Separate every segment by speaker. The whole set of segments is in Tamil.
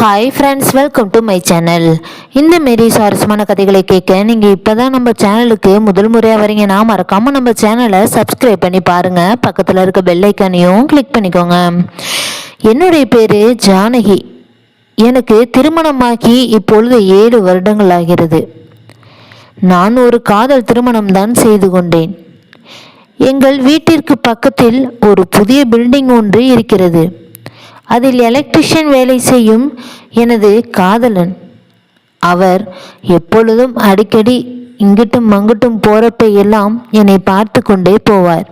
Speaker 1: Hi friends welcome to my channel இந்த மாரி சுவாரஸ்யமான கதைகளை கேட்க நீங்கள் இப்போ தான் நம்ம சேனலுக்கு முதல் முறையாக வரீங்கன்னா மறக்காமல் நம்ம சேனலை சப்ஸ்கிரைப் பண்ணி பாருங்கள் பக்கத்தில் இருக்க பெல்லைக்கானையும் கிளிக் பண்ணிக்கோங்க. என்னுடைய பேர் ஜானகி. எனக்கு திருமணமாகி இப்பொழுது ஏழு வருடங்கள் ஆகிறது. நான் ஒரு காதல் திருமணம் தான் செய்து கொண்டேன். எங்கள் வீட்டிற்கு பக்கத்தில் ஒரு புதிய பில்டிங் ஒன்று இருக்கிறது. அதில் எலக்ட்ரிஷியன் வேலை செய்யும் எனது காதலன். அவர் எப்பொழுதும் அடிக்கடி இங்கிட்டும் அங்கிட்டும் போறப்ப எல்லாம் என்னை பார்த்து கொண்டே போவார்.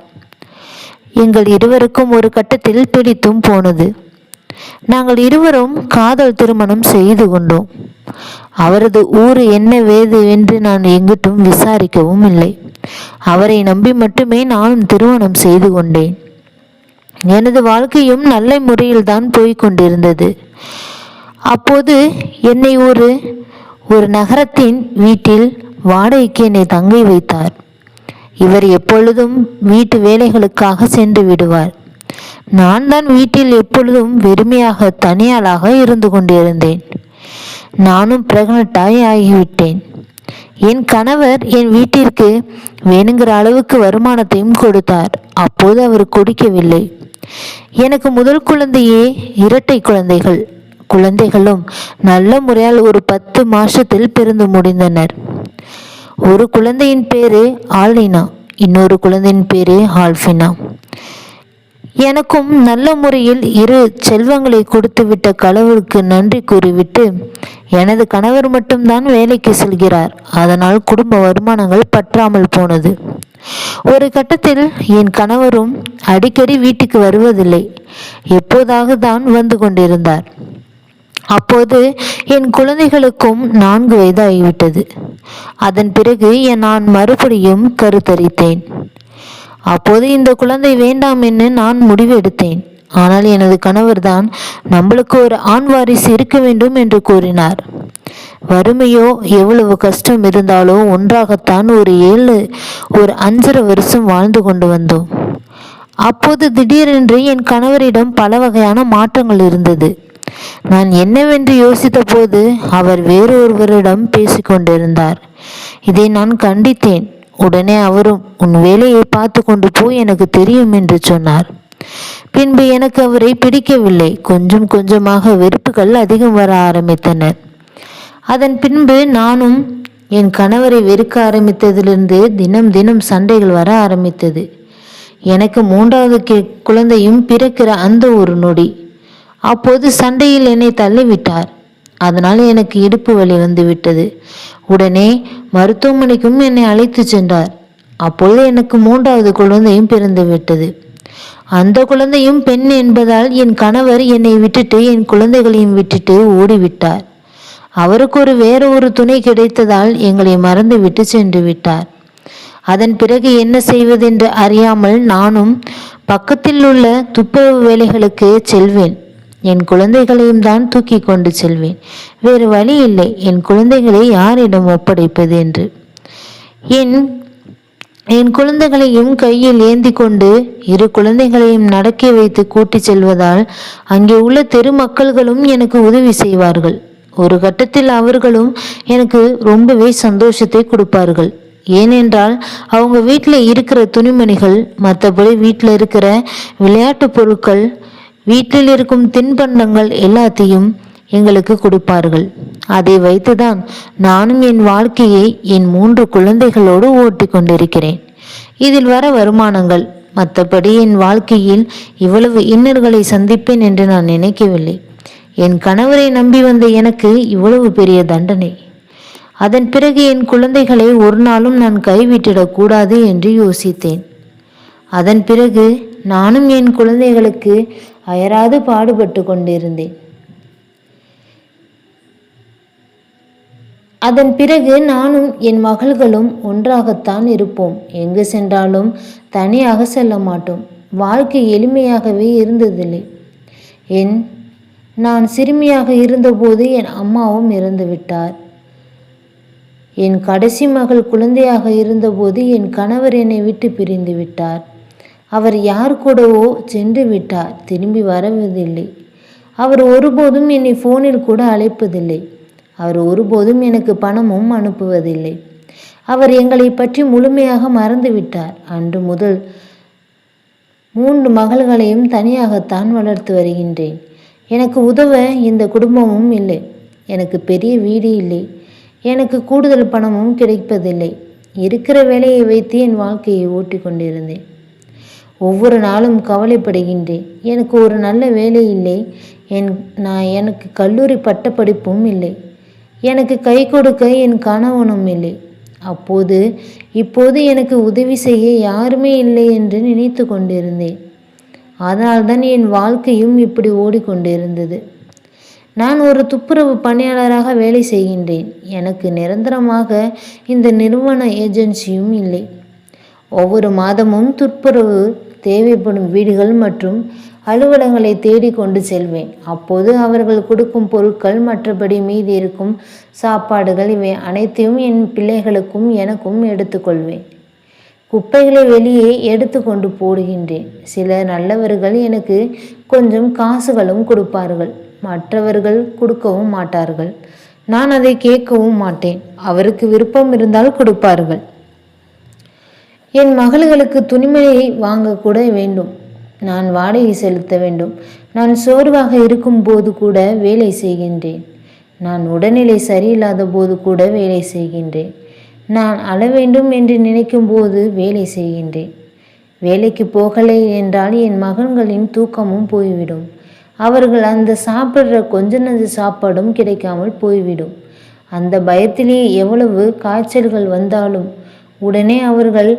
Speaker 1: எங்கள் இருவருக்கும் ஒரு கட்டத்தில் பிடித்தும் போனது. நாங்கள் இருவரும் காதல் திருமணம் செய்து கொண்டோம். அவரது ஊர் என்ன வேது என்று நான் எங்கிட்டும் விசாரிக்கவும் இல்லை. அவரை நம்பி மட்டுமே நானும் திருமணம் செய்து கொண்டேன். எனது வாழ்க்கையும் நல்ல முறையில் தான் போய்கொண்டிருந்தது அப்போது என்னை ஒரு ஒரு நகரத்தின் வீட்டில் வாடகைக்கு என்னை தங்கி வைத்தார். இவர் எப்பொழுதும் வீட்டு வேலைகளுக்காக சென்று விடுவார். நான் தான் வீட்டில் எப்பொழுதும் வெறுமையாக தனியாளாக இருந்து கொண்டிருந்தேன். நானும் பிரெக்னட்டாய் ஆகிவிட்டேன். என் கணவர் என் வீட்டிற்கு வேணுங்கிற அளவுக்கு வருமானத்தையும் கொடுத்தார். அப்போது அவர் குடிக்கவில்லை. எனக்கு முதல் குழந்தையே இரட்டை குழந்தைகள். குழந்தைகளும் நல்ல முறையால் ஒரு பத்து மாசத்தில் பிறந்து முடிந்தனர். ஒரு குழந்தையின் பேரு ஆலினா இன்னொரு குழந்தையின் பேரு ஆல்ஃபினா எனக்கும் நல்ல முறையில் இரு செல்வங்களை கொடுத்துவிட்ட கலவருக்கு நன்றி கூறிவிட்டு எனது கணவர் மட்டும்தான் வேலைக்கு செல்கிறார். அதனால் குடும்ப வருமானங்கள் பற்றாமல் போனது. ஒரு கட்டத்தில் என் கணவரும் அடிக்கடி வீட்டுக்கு வருவதில்லை. எப்போதாக தான் வந்து கொண்டிருந்தார். அப்போது என் குழந்தைகளுக்கும் நான்கு வயதாகிவிட்டது. அதன் பிறகு நான் மறுபடியும் கருத்தரித்தேன். அப்போது இந்த குழந்தை வேண்டாம் என்று நான் முடிவு எடுத்தேன் ஆனால் எனது கணவர் தான் நம்மளுக்கு ஒரு ஆண் வாரிசு இருக்க வேண்டும் என்று கூறினார். வறுமையோ எவ்வளவு கஷ்டம் இருந்தாலோ ஒன்றாகத்தான் ஒரு ஏழு ஒரு அஞ்சரை வருஷம் வாழ்ந்து கொண்டு வந்தோம். அப்போது திடீரென்று என் கணவரிடம் பல வகையான மாற்றங்கள் இருந்தது. நான் என்னவென்று யோசித்த போது அவர் வேறொருவரிடம் பேசிக்கொண்டிருந்தார். இதை நான் கண்டித்தேன். உடனே அவரும் உன் வேலையை பார்த்து கொண்டு போய் எனக்கு தெரியும் என்று சொன்னார். பின்பு எனக்கு அவரை பிடிக்கவில்லை. கொஞ்சம் கொஞ்சமாக வெறுப்புகள் அதிகம் வர ஆரம்பித்தனர் அதன் பின்பு நானும் என் கணவரை வெறுக்க ஆரம்பித்ததிலிருந்து தினம் தினம் சண்டைகள் வர ஆரம்பித்தது. எனக்கு மூன்றாவது குழந்தையும் பிறக்கிற அந்த ஒரு நொடி. அப்போது சண்டையில் என்னை தள்ளிவிட்டார். அதனால் எனக்கு இடுப்பு வலி வந்து விட்டது உடனே மருத்துவமனைக்கும் என்னை அழைத்து சென்றார். அப்பொழுது எனக்கு மூன்றாவது குழந்தையும் பிறந்து விட்டது அந்த குழந்தையும் பெண் என்பதால் என் கணவர் என்னை விட்டுட்டு என் குழந்தைகளையும் விட்டுட்டு ஓடிவிட்டார். அவருக்கு ஒரு வேறு ஒரு துணை கிடைத்ததால் எங்களை மறந்து விட்டு சென்று விட்டார். அதன் பிறகு என்ன செய்வதென்று அறியாமல் நானும் பக்கத்தில் உள்ள துப்புரவு வேலைகளுக்கு செல்வேன். என் குழந்தைகளையும் தான் தூக்கி கொண்டு செல்வேன். வேறு வழி இல்லை. என் குழந்தைகளை யாரிடம் ஒப்படைப்பது என்று. என் என் குழந்தைகளையும் கையில் ஏந்தி கொண்டு இரு குழந்தைகளையும் நடக்கி வைத்து கூட்டிச் செல்வதால் அங்கே உள்ள தெரு மக்கள்களும் எனக்கு உதவி செய்வார்கள். ஒரு கட்டத்தில் அவர்களும் எனக்கு ரொம்பவே சந்தோஷத்தை கொடுப்பார்கள். ஏனென்றால் அவங்க வீட்டில் இருக்கிற துணிமணிகள் மற்றபடி வீட்டில் இருக்கிற விளையாட்டு பொருட்கள் வீட்டில் இருக்கும் தின்பண்டங்கள் எல்லாத்தையும் எங்களுக்கு கொடுப்பார்கள். அதை வைத்துதான் நானும் என் வாழ்க்கையை என் மூன்று குழந்தைகளோடு ஓட்டி கொண்டிருக்கிறேன். இதில் வர வருமானங்கள் மற்றபடி என் வாழ்க்கையில் இவ்வளவு இன்னர்களை சந்திப்பேன் என்று நான் நினைக்கவில்லை. என் கணவரை நம்பி வந்த எனக்கு இவ்வளவு பெரிய தண்டனை. அதன் பிறகு என் குழந்தைகளை ஒரு நாளும் நான் கைவிட்டிடக்கூடாது என்று யோசித்தேன். அதன் பிறகு நானும் என் குழந்தைகளுக்கு அயராது பாடுபட்டு கொண்டிருந்தேன். அதன் பிறகு நானும் என் மகள்களும் ஒன்றாகத்தான் இருப்போம். எங்கு சென்றாலும் தனியாக செல்ல மாட்டோம். வாழ்க்கை எளிமையாகவே இருந்ததில்லை. என் நான் சிறுமியாக இருந்தபோது என் அம்மாவும் இறந்து விட்டார். என் கடைசி மகள் குழந்தையாக இருந்தபோது என் கணவர் என்னை விட்டு பிரிந்து விட்டார். அவர் யார் கூடவோ சென்று விட்டார். திரும்பி வரவதில்லை அவர் ஒருபோதும் என்னை ஃபோனில் கூட அழைப்பதில்லை. அவர் ஒருபோதும் எனக்கு பணமும் அனுப்புவதில்லை. அவர் எங்களை பற்றி முழுமையாக மறந்துவிட்டார் அன்று முதல் மூன்று மகள்களையும் தனியாகத்தான் வளர்த்து வருகின்றேன். எனக்கு உதவ இந்த குடும்பமும் இல்லை. எனக்கு பெரிய வீடு இல்லை. எனக்கு கூடுதல் பணமும் கிடைப்பதில்லை. இருக்கிற வேலையை வைத்து என் வாழ்க்கையை ஓட்டி கொண்டிருந்தேன். ஒவ்வொரு நாளும் கவலைப்படுகின்றேன். எனக்கு ஒரு நல்ல வேலை இல்லை. என் நான் எனக்கு கல்லூரி பட்டப்படிப்பும் இல்லை. எனக்கு கை கொடுக்க என் கணவனும் இல்லை. அப்போது இப்போது எனக்கு உதவி செய்ய யாருமே இல்லை என்று நினைத்து கொண்டிருந்தேன். அதனால்தான் என் வாழ்க்கையும் இப்படி ஓடிக்கொண்டிருந்தது. நான் ஒரு துப்புரவு பணியாளராக வேலை செய்கின்றேன். எனக்கு நிரந்தரமாக இந்த நிறுவன ஏஜென்சியும் இல்லை. ஒவ்வொரு மாதமும் துப்புரவு தேவைப்படும் வீடுகள் மற்றும் அலுவலகங்களை தேடி கொண்டு செல்வேன். அப்போது அவர்கள் கொடுக்கும் பொருட்கள் மற்றபடி மீதி இருக்கும் சாப்பாடுகள் இவை அனைத்தையும் என் பிள்ளைகளுக்கும் எனக்கும் எடுத்துக்கொள்வேன் குப்பைகளை வெளியே எடுத்து கொண்டு போடுகின்றேன். சில நல்லவர்கள் எனக்கு கொஞ்சம் காசுகளும் கொடுப்பார்கள். மற்றவர்கள் கொடுக்கவும் மாட்டார்கள். நான் அதை கேட்கவும் மாட்டேன். அவருக்கு விருப்பம் இருந்தால் கொடுப்பார்கள். என் மகள்களுக்கு துணிமணியை வாங்கக்கூட வேண்டும். நான் வாடகை செலுத்த வேண்டும். நான் சோர்வாக இருக்கும்போது கூட வேலை செய்கின்றேன். நான் உடல்நிலை சரியில்லாத போது கூட வேலை செய்கின்றேன். நான் அழ வேண்டும் என்று நினைக்கும் போது வேலை செய்கின்றேன். வேலைக்கு போகலை என்றால் என் மகன்களின் தூக்கமும் போய்விடும். அவர்கள் அந்த சாப்பிட்ற கொஞ்ச நஞ்ச சாப்பாடும் கிடைக்காமல் போய்விடும். அந்த பயத்திலே எவ்வளவு காய்ச்சல்கள் வந்தாலும் உடனே அவர்கள்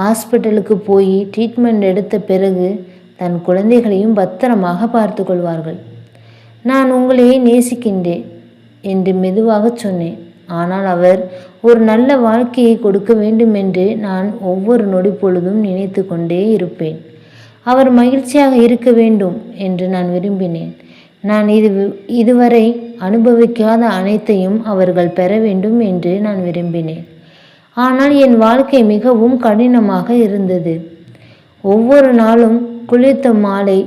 Speaker 1: ஹாஸ்பிட்டலுக்கு போய் ட்ரீட்மெண்ட் எடுத்த பிறகு தன் குழந்தைகளையும் பத்திரமாக பார்த்து கொள்வார்கள். நான் உங்களையே நேசிக்கின்றேன் என்று மெதுவாக சொன்னேன். ஆனால் அவர் ஒரு நல்ல வாழ்க்கையை கொடுக்க வேண்டும் என்று நான் ஒவ்வொரு நொடி பொழுதும் நினைத்து கொண்டே இருப்பேன். அவர் மகிழ்ச்சியாக இருக்க வேண்டும் என்று நான் விரும்பினேன். நான் இது இதுவரை அனுபவிக்காத அனைத்தையும் அவர்கள் பெற வேண்டும் என்று நான் விரும்பினேன். ஆனால் என் வாழ்க்கை மிகவும் கடினமாக இருந்தது. ஒவ்வொரு நாளும் குளித்த மாலை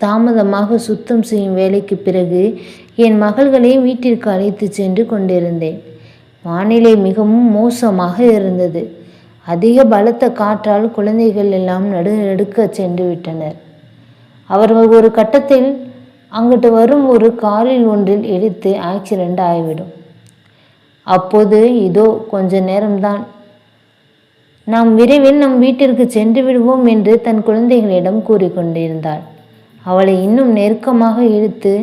Speaker 1: தாமதமாக சுத்தம் செய்யும் வேலைக்கு பிறகு என் மகள்களை வீட்டிற்கு அழைத்து சென்று கொண்டிருந்தேன். வானிலை மிகவும் மோசமாக இருந்தது. அதிக பலத்த காற்றால் குழந்தைகள் எல்லாம் நடு நடுக்க சென்று விட்டனர். அவர்கள் ஒரு கட்டத்தில் அங்கிட்டு வரும் ஒரு காரில் ஒன்றில் இடித்து ஆக்சிடெண்ட் ஆகிவிடும். அப்போது இதோ கொஞ்ச நேரம்தான். நாம் விரைவில் நம் வீட்டிற்கு சென்று விடுவோம் என்று தன் குழந்தைகளிடம் கூறிக்கொண்டிருந்தாள். அவளை இன்னும் நெருக்கமாக இழுத்து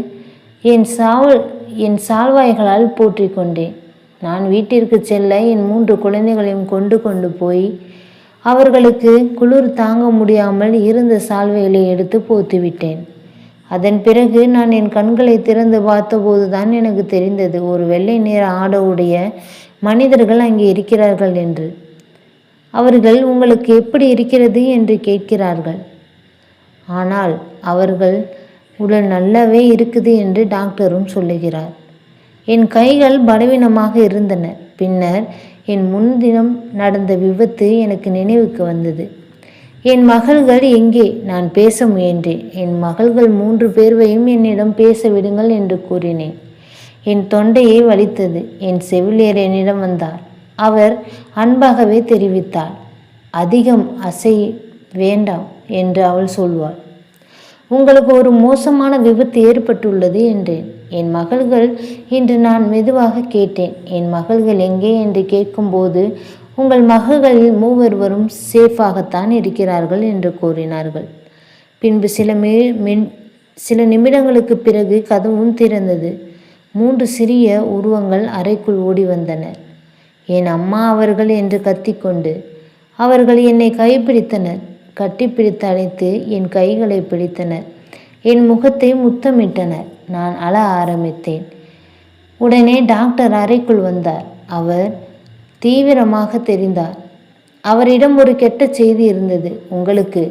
Speaker 1: என் சாவல் என் சால்வாய்களால் போற்றி கொண்டேன். நான் வீட்டிற்கு செல்ல என் மூன்று குழந்தைகளையும் கொண்டு கொண்டு போய் அவர்களுக்கு குளிர் தாங்க முடியாமல் இருந்த சால்வைகளை எடுத்து போத்துவிட்டேன் அதன் பிறகு நான் என் கண்களை திறந்து பார்த்தபோது தான் எனக்கு தெரிந்தது ஒரு வெள்ளை நிற ஆடவுடைய மனிதர்கள் அங்கே இருக்கிறார்கள் என்று. அவர்கள் உங்களுக்கு எப்படி இருக்கிறது? என்று கேட்கிறார்கள். ஆனால் அவர்கள் உடல் நல்லாவே இருக்குது என்று டாக்டரும் சொல்லுகிறார். என் கைகள் பலவீனமாக இருந்தன. பின்னர் என் முன்தினம் நடந்த விபத்து எனக்கு நினைவுக்கு வந்தது. என் மகள்கள் எங்கே? நான் பேச முயன்றேன். என் மகள்கள் மூன்று பேர்வையும் என்னிடம் பேச விடுங்கள் என்று கூறினேன். என் தொண்டையை வலித்தது. என் செவிலியர் என்னிடம் வந்தார். அவர் அன்பாகவே தெரிவித்தார். அதிகம் அசை வேண்டாம் என்று அவள் சொல்வாள். உங்களுக்கு ஒரு மோசமான விபத்து ஏற்பட்டுள்ளது என்றேன். என் மகள்கள் இன்று நான் மெதுவாக கேட்டேன். என் மகள்கள் எங்கே? என்று கேட்கும்போது உங்கள் மகள்களில் மூவருவரும் சேஃபாகத்தான் இருக்கிறார்கள் என்று கூறினார்கள். பின்பு சில மே மின் சில நிமிடங்களுக்கு பிறகு கதவும் திறந்தது. மூன்று சிறிய உருவங்கள் அறைக்குள் ஓடி வந்தனர் என் அம்மா அவர்கள் என்று கத்திக்கொண்டு அவர்கள் என்னை கைப்பிடித்தனர். கட்டிப்பிடித்து அழைத்து என் கைகளை பிடித்தனர். என் முகத்தை முத்தமிட்டனர். நான் அழ ஆரம்பித்தேன். உடனே டாக்டர் அறைக்குள் வந்தார். அவர் தீவிரமாக தெரிந்தார். அவரிடம் ஒரு கெட்ட செய்தி இருந்தது. உங்களுக்கு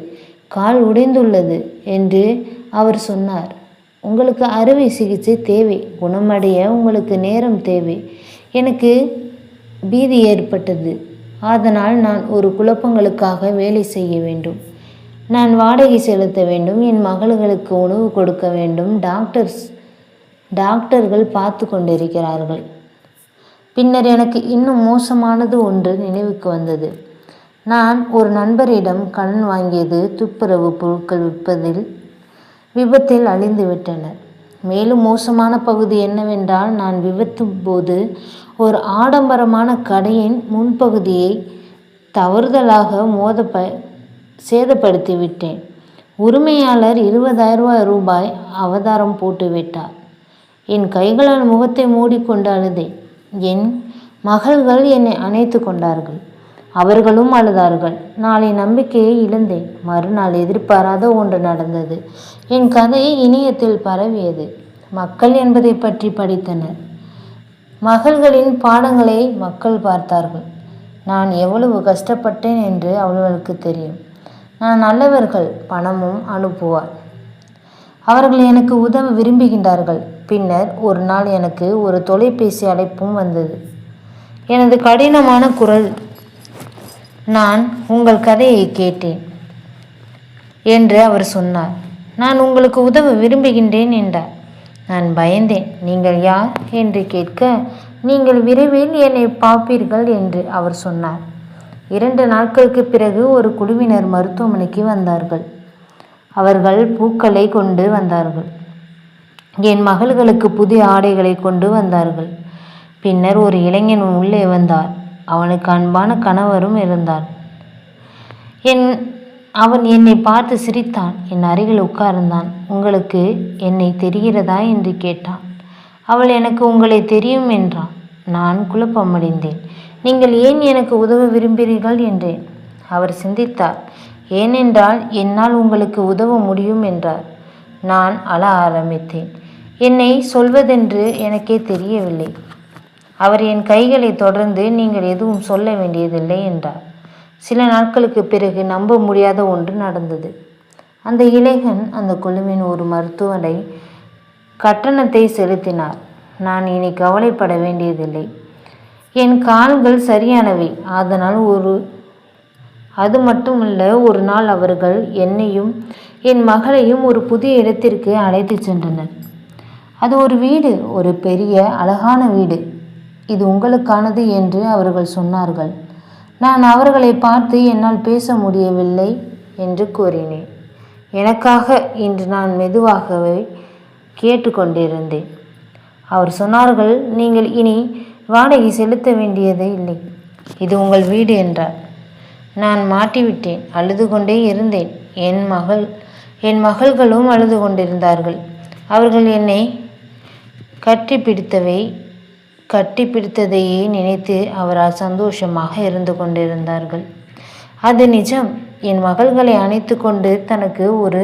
Speaker 1: கால் உடைந்துள்ளது என்று அவர் சொன்னார். உங்களுக்கு அறுவை சிகிச்சை தேவை. குணமடைய உங்களுக்கு நேரம் தேவை. எனக்கு பீதி ஏற்பட்டது. அதனால் நான் ஒரு குழப்பங்களுக்காக வேலை செய்ய வேண்டும். நான் வாடகை செலுத்த வேண்டும் என் மகள்களுக்கு உணவு கொடுக்க வேண்டும் டாக்டர்ஸ் டாக்டர்கள் பார்த்து கொண்டிருக்கிறார்கள். பின்னர் எனக்கு இன்னும் மோசமானது ஒன்று நினைவுக்கு வந்தது. நான் ஒரு நண்பரிடம் கடன் வாங்கியது துப்புரவு பொருட்கள் விற்பதில் விபத்தில் அழிந்து விட்டனர் மேலும் மோசமான பகுதி என்னவென்றால் நான் விபத்தும் போது ஒரு ஆடம்பரமான கடையின் முன்பகுதியை தவறுதலாக மோத ப சேதப்படுத்தி விட்டேன் உரிமையாளர் இருபதாயிரம் ரூபாய் அவதாரம் போட்டுவிட்டார். என் கைகளால் முகத்தை மூடிக்கொண்டு அழுதேன். என் மகள்கள் என்னை அணைத்து கொண்டார்கள். அவர்களும் அழுதார்கள். நாளை நம்பிக்கையை இழந்தேன். மறுநாள் எதிர்பாராத ஒன்று நடந்தது. என் கதை இணையத்தில் பரவியது. மக்கள் என்பதை பற்றி படித்தனர். மகள்களின் பாடங்களை மக்கள் பார்த்தார்கள். நான் எவ்வளவு கஷ்டப்பட்டேன் என்று அவர்களுக்கு தெரியும். நான் நல்லவர்கள் பணமும் அனுப்புவார். அவர்கள் எனக்கு உதவ விரும்புகின்றார்கள். பின்னர் ஒரு நாள் எனக்கு ஒரு தொலைபேசி அழைப்பும் வந்தது. எனது கடினமான குரல் நான் உங்கள் கதையை கேட்டேன் என்று அவர் சொன்னார். நான் உங்களுக்கு உதவ விரும்புகின்றேன் என்றார். நான் பயந்தேன். நீங்கள் யார்? என்று கேட்க நீங்கள் விரைவில் என்னை பார்ப்பீர்கள் என்று அவர் சொன்னார். இரண்டு நாட்களுக்கு பிறகு ஒரு குழுவினர் மருத்துவமனைக்கு வந்தார்கள். அவர்கள் பூக்களை கொண்டு வந்தார்கள். என் மகள்களுக்கு புதிய ஆடைகளை கொண்டு வந்தார்கள். பின்னர் ஒரு இளைஞன் உள்ளே வந்தார். அவனுக்கு அன்பான கணவரும் இருந்தார். என் அவன் என்னை பார்த்து சிரித்தான். என் அருகில் உட்கார்ந்தான். உங்களுக்கு என்னை தெரிகிறதா என்று கேட்டான். அவள் எனக்கு உங்களை தெரியும் என்றான். நான் குழப்பமடைந்தேன். நீங்கள் ஏன் எனக்கு உதவ விரும்புகிறீர்கள்? என்றேன். அவர் சிந்தித்தார். ஏனென்றால் என்னால் உங்களுக்கு உதவ முடியும் என்றார். நான் அழ ஆரம்பித்தேன். என்னை சொல்வதென்று எனக்கே தெரியவில்லை. அவர் என் கைகளை தொடர்ந்து நீங்கள் எதுவும் சொல்ல வேண்டியதில்லை என்றார். சில நாட்களுக்கு பிறகு நம்ப முடியாத ஒன்று நடந்தது. அந்த இளைஞன் அந்த குழுவின் ஒரு மருத்துவரை கட்டணத்தை செலுத்தினார். நான் இனி கவலைப்பட வேண்டியதில்லை. என் கால்கள் சரியானவை. அதனால் ஒரு அது மட்டுமல்ல ஒரு நாள் அவர்கள் என்னையும் என் மகளையும் ஒரு புதிய இடத்திற்கு அழைத்து சென்றனர். அது ஒரு வீடு ஒரு பெரிய அழகான வீடு. இது உங்களுக்கானது என்று அவர்கள் சொன்னார்கள். நான் அவர்களை பார்த்து என்னால் பேச முடியவில்லை என்று கூறினேன். எனக்காக இன்று நான் மெதுவாகவே கேட்டுக்கொண்டிருந்தேன். அவர் சொன்னார்கள் நீங்கள் இனி வாடகை செலுத்த வேண்டியதே இல்லை. இது உங்கள் வீடு என்றார். நான் மாட்டிவிட்டேன் அழுது கொண்டே இருந்தேன். என் மகள் என் மகள்களும் அழுது கொண்டிருந்தார்கள். அவர்கள் என்னை கட்டி பிடித்தவை கட்டி பிடித்ததையே நினைத்து அவரால் சந்தோஷமாக இருந்து கொண்டிருந்தார்கள். அது நிஜம். என் மகள்களை அணைத்து கொண்டு தனக்கு ஒரு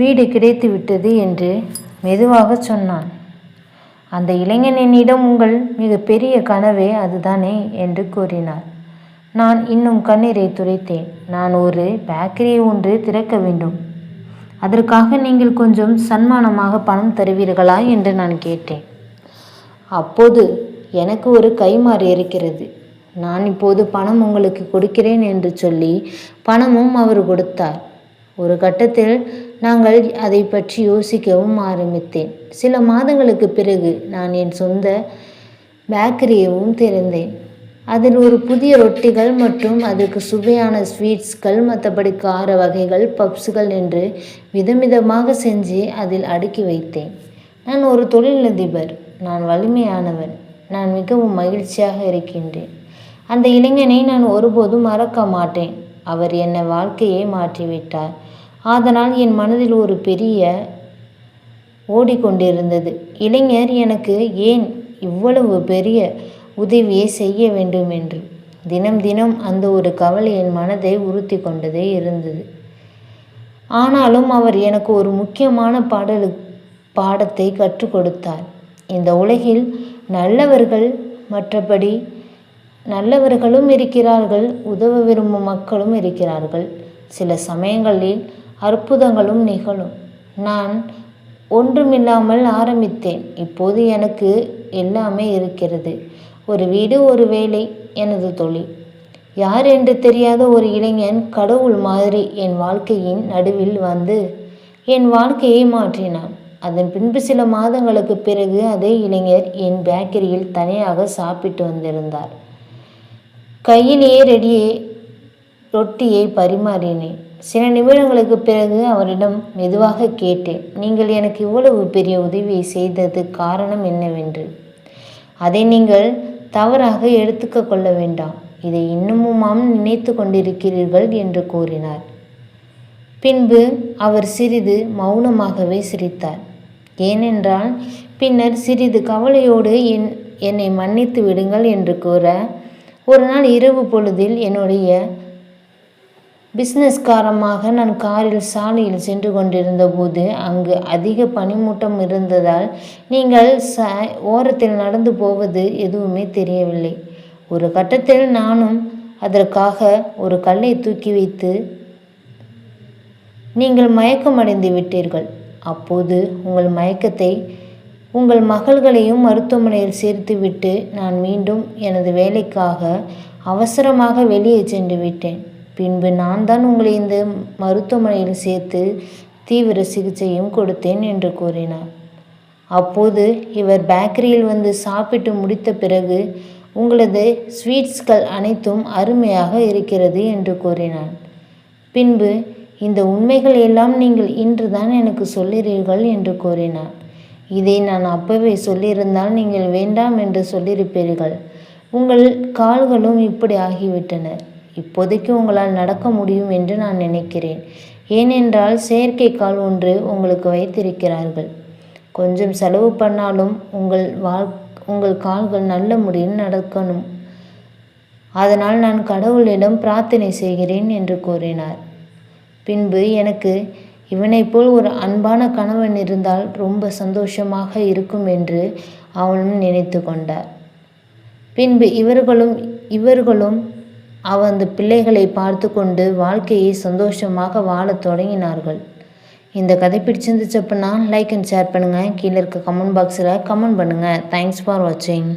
Speaker 1: வீடு கிடைத்து விட்டது என்று மெதுவாக சொன்னான். அந்த இளைஞன் என்னிடம் உங்கள் மிக பெரிய கனவே அதுதானே என்று கூறினார். நான் இன்னும் கண்ணீரை துடைத்தேன். நான் ஒரு பேக்கரியை ஒன்று திறக்க வேண்டும். அதற்காக நீங்கள் கொஞ்சம் சன்மானமாக பணம் தருவீர்களா? என்று நான் கேட்டேன். அப்போது எனக்கு ஒரு கைமாறு இருக்கிறது. நான் இப்போது பணம் உங்களுக்கு கொடுக்கிறேன் என்று சொல்லி பணமும் அவர் கொடுத்தார். ஒரு கட்டத்தில் நாங்கள் அதை பற்றி யோசிக்கவும் ஆரம்பித்தேன். சில மாதங்களுக்கு பிறகு நான் என் சொந்த பேக்கரியவும் திறந்தேன். அதில் ஒரு புதிய ரொட்டிகள் மற்றும் அதுக்கு சுவையான ஸ்வீட்ஸ்கள் மற்றபடி கார வகைகள் பப்ஸுகள் என்று விதவிதமாக செஞ்சு அதில் அடுக்கி வைத்தேன். நான் ஒரு தொழிலதிபர். நான் வலிமையானவன். நான் மிகவும் மகிழ்ச்சியாக இருக்கின்றேன். அந்த இளைஞனை நான் ஒருபோதும் மறக்க மாட்டேன். அவர் என்னை வாழ்க்கையை மாற்றிவிட்டார். அதனால் என் மனதில் ஒரு பெரிய ஓடிக்கொண்டிருந்தது. இளைஞர் எனக்கு ஏன் இவ்வளவு பெரிய உதவியை செய்ய வேண்டும் என்று? தினம் தினம் அந்த ஒரு கவலை என் மனதை உறுத்தி கொண்டதே இருந்தது. ஆனாலும் அவர் எனக்கு ஒரு முக்கியமான பாடலு பாடத்தை கற்றுக் கொடுத்தார். இந்த உலகில் நல்லவர்கள் மற்றபடி நல்லவர்களும் இருக்கிறார்கள் உதவ விரும்பும் மக்களும் இருக்கிறார்கள். சில சமயங்களில் அற்புதங்களும் நிகழும். நான் ஒன்றுமில்லாமல் ஆரம்பித்தேன். இப்போது எனக்கு எல்லாமே இருக்கிறது. ஒரு வீடு ஒரு வேலை எனது தொழில். யார் என்று தெரியாத ஒரு இளைஞன் கடவுள் மாதிரி என் வாழ்க்கையின் நடுவில் வந்து என் வாழ்க்கையை மாற்றினான். அதன் பின்பு சில மாதங்களுக்கு பிறகு அதே இளைஞர் என் பேக்கரியில் தனியாக சாப்பிட்டு வந்திருந்தார். கையிலேயே ரெடியே ரொட்டியை பரிமாறினேன். சில நிமிடங்களுக்கு பிறகு அவரிடம் மெதுவாக கேட்டேன் நீங்கள் எனக்கு இவ்வளவு பெரிய உதவியை செய்தது காரணம் என்னவென்று? அதை நீங்கள் தவறாக எடுத்துக்க கொள்ள வேண்டாம். இதை இன்னமுமாம் நினைத்து கொண்டிருக்கிறீர்கள் என்று கூறினார். பின்பு அவர் சிறிது மௌனமாகவே சிரித்தார். ஏனென்றால் பின்னர் சிறிது கவலையோடு என் என்னை மன்னித்து விடுங்கள் என்று கூற ஒரு நாள் இரவு பொழுதில் என்னுடைய பிஸ்னஸ் காரணமாக நான் காரில் சாலையில் சென்று கொண்டிருந்த போது அங்கு அதிக பனிமூட்டம் இருந்ததால் நீங்கள் ச ஓரத்தில் நடந்து போவது எதுவுமே தெரியவில்லை. ஒரு கட்டத்தில் நானும் அதற்காக ஒரு கல்லை தூக்கி வைத்து நீங்கள் மயக்கமடைந்து விட்டீர்கள். அப்போது உங்கள் மயக்கத்தை உங்கள் மகள்களையும் மருத்துவமனையில் சேர்த்துவிட்டு நான் மீண்டும் எனது வேலைக்காக அவசரமாக வெளியே சென்று விட்டேன். பின்பு நான் தான் உங்களை இந்த மருத்துவமனையில் சேர்த்து தீவிர சிகிச்சையும் கொடுத்தேன் என்று கூறினார். அப்போது இவர் பேக்கரியில் வந்து சாப்பிட்டு முடித்த பிறகு உங்களது ஸ்வீட்ஸ்கள் அனைத்தும் அருமையாக இருக்கிறது என்று கூறினான் பின்பு இந்த உண்மைகள் எல்லாம் நீங்கள் இன்றுதான் எனக்கு சொல்லுறீர்கள் என்று கூறினார். இதை நான் அப்பவே சொல்லியிருந்தால் நீங்கள் வேண்டாம் என்று சொல்லியிருப்பீர்கள். உங்கள் கால்களும் இப்படி ஆகிவிட்டன. இப்போதைக்கு உங்களால் நடக்க முடியும் என்று நான் நினைக்கிறேன். ஏனென்றால் செயற்கை கால் ஒன்று உங்களுக்கு வைத்திருக்கிறார்கள். கொஞ்சம் செலவு பண்ணாலும் உங்கள் வாழ் உங்கள் கால்கள் நல்ல முறையில் நடக்கணும். அதனால் நான் கடவுளிடம் பிரார்த்தனை செய்கிறேன் என்று கூறினார். பின்பு எனக்கு இவனைப் போல் ஒரு அன்பான கணவன் இருந்தால் ரொம்ப சந்தோஷமாக இருக்கும் என்று அவனும் நினைத்து கொண்டார். பின்பு இவர்களும் இவர்களும் அவன் பிள்ளைகளை பார்த்து கொண்டு வாழ்க்கையை சந்தோஷமாக வாழத் தொடங்கினார்கள். இந்த கதை பிடிச்சிருந்துச்சு அப்படின்னா லைக் அண்ட் ஷேர் பண்ணுங்கள் கீழே இருக்க கமெண்ட் பாக்ஸில் கமெண்ட் பண்ணுங்கள் தேங்க்ஸ் ஃபார் வாட்சிங்